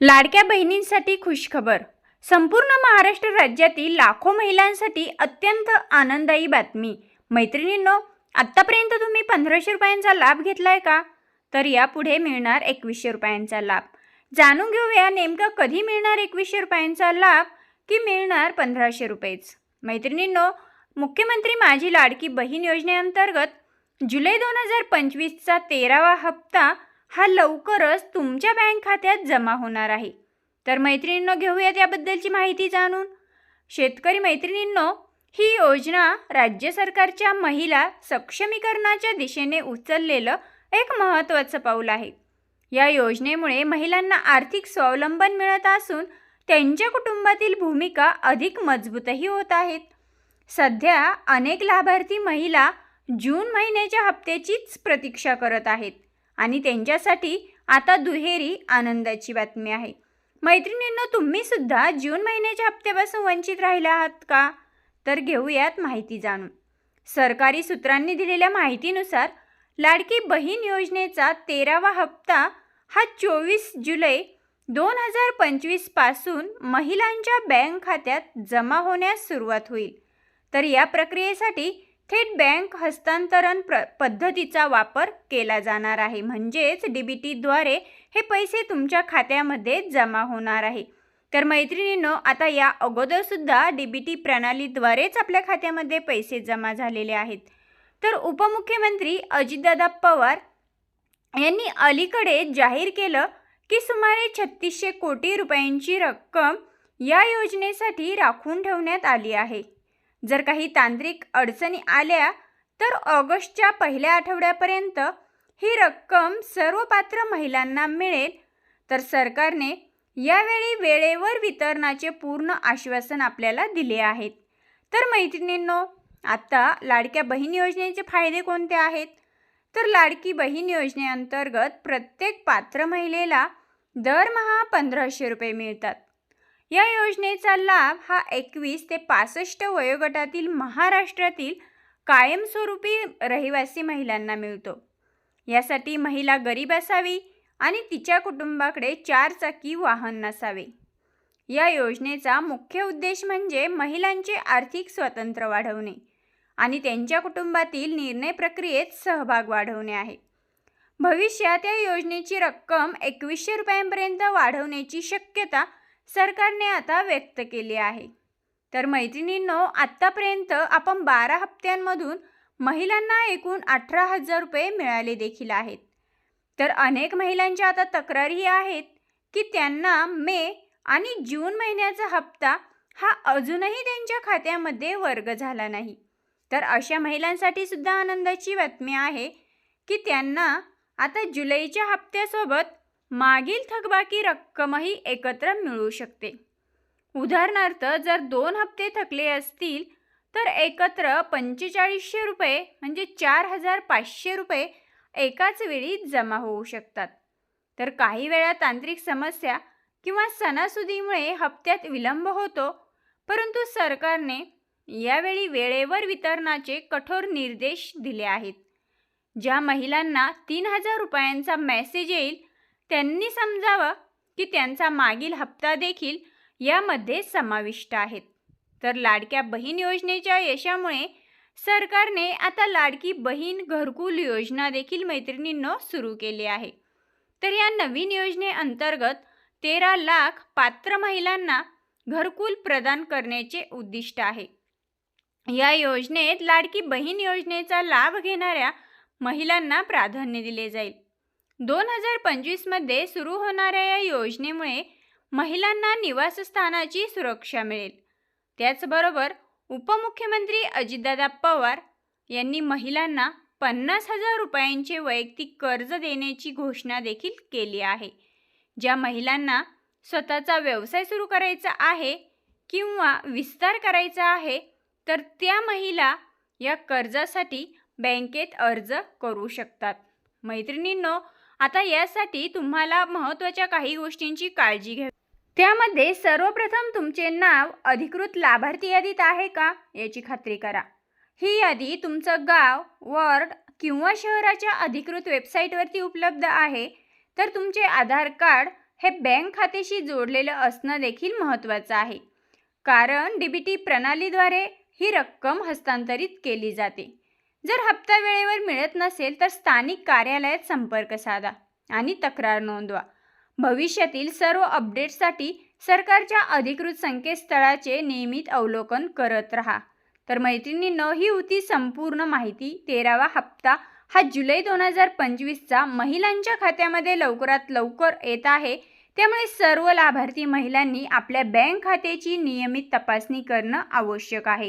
लाडक्या बहिणींसाठी खुशखबर. संपूर्ण महाराष्ट्र राज्यातील लाखो महिलांसाठी अत्यंत आनंददायी बातमी. मैत्रिणींनो आत्तापर्यंत तुम्ही पंधराशे रुपयांचा लाभ घेतलाय का? तर यापुढे मिळणार एकवीसशे रुपयांचा लाभ. जाणून घेऊया नेमकं कधी मिळणार एकवीसशे रुपयांचा लाभ की मिळणार पंधराशे रुपयेच. मैत्रिणींनो मुख्यमंत्री माझी लाडकी बहीण योजनेअंतर्गत जुलै दोन हजार पंचवीसचा तेरावा हप्ता हा लवकरच तुमच्या बँक खात्यात जमा होणार आहे. तर मैत्रिणींनो घेऊयात याबद्दलची माहिती जाणून. शेतकरी मैत्रिणींनो ही योजना राज्य सरकारच्या महिला सक्षमीकरणाच्या दिशेने उचललेलं एक महत्त्वाचं पाऊल आहे. या योजनेमुळे महिलांना आर्थिक स्वावलंबन मिळत असून त्यांच्या कुटुंबातील भूमिका अधिक मजबूतही होत आहेत. सध्या अनेक लाभार्थी महिला जून महिन्याच्या हप्त्याचीच प्रतीक्षा करत आहेत. आणि त्यांच्यासाठी आता दुहेरी आनंदाची बातमी आहे. मैत्रिणींनो तुम्ही सुद्धा जून महिन्याच्या हप्त्यापासून वंचित राहिला आहात का? तर घेऊयात माहिती जाणून. सरकारी सूत्रांनी दिलेल्या माहितीनुसार लाडकी बहीण योजनेचा तेरावा हप्ता हा चोवीस जुलै दोन हजार पंचवीसपासून महिलांच्या बँक खात्यात जमा होण्यास सुरुवात होईल. तर या प्रक्रियेसाठी थेट बँक हस्तांतरण प्र पद्धतीचा वापर केला जाणार आहे. म्हणजेच डी बी टीद्वारे हे पैसे तुमच्या खात्यामध्ये जमा होणार आहे. तर मैत्रिणींनो आता या अगोदरसुद्धा डी बी टी प्रणालीद्वारेच आपल्या खात्यामध्ये पैसे जमा झालेले आहेत. तर उपमुख्यमंत्री अजितदादा पवार यांनी अलीकडे जाहीर केलं की सुमारे छत्तीसशे कोटी रुपयांची रक्कम या योजनेसाठी राखून ठेवण्यात आली आहे. जर काही तांत्रिक अडचणी आल्या तर ऑगस्टच्या पहिल्या आठवड्यापर्यंत ही रक्कम सर्व पात्र महिलांना मिळेल. तर सरकारने यावेळी वेळेवर वितरणाचे पूर्ण आश्वासन आपल्याला दिले आहेत. तर मैत्रिणींनो आत्ता लाडक्या बहीण योजनेचे फायदे कोणते आहेत? तर लाडकी बहीण योजनेअंतर्गत प्रत्येक पात्र महिलेला दरमहा पंधराशे रुपये मिळतात. या योजनेचा लाभ हा एकवीस ते पासष्ट वयोगटातील महाराष्ट्रातील कायमस्वरूपी रहिवासी महिलांना मिळतो. यासाठी महिला गरीब असावी आणि तिच्या कुटुंबाकडे चारचाकी वाहन नसावे. या योजनेचा मुख्य उद्देश म्हणजे महिलांचे आर्थिक स्वातंत्र्य वाढवणे आणि त्यांच्या कुटुंबातील निर्णय प्रक्रियेत सहभाग वाढवणे आहे. भविष्यात या योजनेची रक्कम एकवीसशे रुपयांपर्यंत वाढवण्याची शक्यता सरकारने आता व्यक्त केली आहे. तर मैत्रिणींनो आत्तापर्यंत आपण बारा हप्त्यांमधून महिलांना एकूण अठरा हजार रुपये मिळाले देखील आहेत. तर अनेक महिलांच्या आता तक्रारी आहेत की त्यांना मे आणि जून महिन्याचा हप्ता हा अजूनही त्यांच्या खात्यामध्ये वर्ग झाला नाही. तर अशा महिलांसाठी सुद्धा आनंदाची बातमी आहे की त्यांना आता जुलैच्या हप्त्यासोबत मागील थकबाकी रक्कमही एकत्र मिळू शकते. उदाहरणार्थ जर दोन हप्ते थकले असतील तर एकत्र पंचेचाळीसशे रुपये म्हणजे चार हजार पाचशे रुपये एकाच वेळी जमा होऊ शकतात. तर काही वेळा तांत्रिक समस्या किंवा सणासुदीमुळे हप्त्यात विलंब होतो परंतु सरकारने यावेळी वेळेवर वितरणाचे कठोर निर्देश दिले आहेत. ज्या महिलांना तीन हजार रुपयांचा मेसेज येईल त्यांनी समजावं की त्यांचा मागील हप्ता देखील यामध्ये समाविष्ट आहेत. तर लाडक्या बहीण योजनेच्या यशामुळे सरकारने आता लाडकी बहीण घरकुल योजना देखील मैत्रिणींनो सुरू केली आहे. तर या नवीन योजनेअंतर्गत तेरा लाख पात्र महिलांना घरकुल प्रदान करण्याचे उद्दिष्ट आहे. या योजनेत लाडकी बहीण योजनेचा लाभ घेणाऱ्या महिलांना प्राधान्य दिले जाईल. दोन हजार पंचवीसमध्ये सुरू होणाऱ्या या योजनेमुळे महिलांना निवासस्थानाची सुरक्षा मिळेल. त्याचबरोबर उपमुख्यमंत्री अजितदादा पवार यांनी महिलांना पन्नास हजार रुपयांचे वैयक्तिक कर्ज देण्याची घोषणा देखील केली आहे. ज्या महिलांना स्वतःचा व्यवसाय सुरू करायचा आहे किंवा विस्तार करायचा आहे तर त्या महिला या कर्जासाठी बँकेत अर्ज करू शकतात. मैत्रिणींनो आता यासाठी तुम्हाला महत्त्वाच्या काही गोष्टींची काळजी घ्या त्यामध्ये सर्वप्रथम तुमचे नाव अधिकृत लाभार्थी यादीत आहे का याची खात्री करा. ही यादी तुमचं गाव वॉर्ड किंवा शहराच्या अधिकृत वेबसाईटवरती उपलब्ध आहे. तर तुमचे आधार कार्ड हे बँक खात्याशी जोडलेलं असणं देखील महत्त्वाचं आहे. कारण डी बी टी प्रणालीद्वारे ही रक्कम हस्तांतरित केली जाते. जर हप्ता वेळेवर मिळत नसेल तर स्थानिक कार्यालयात संपर्क साधा आणि तक्रार नोंदवा. भविष्यातील सर्व अपडेट्ससाठी सरकारच्या अधिकृत संकेतस्थळाचे नियमित अवलोकन करत राहा. तर मैत्रिणींनो ही होती संपूर्ण माहिती. तेरावा हप्ता हा जुलै दोन हजार पंचवीसचा. महिलांच्या खात्यामध्ये लवकरात लवकर येत आहे. त्यामुळे सर्व लाभार्थी महिलांनी आपल्या बँक खात्याची नियमित तपासणी करणं आवश्यक आहे.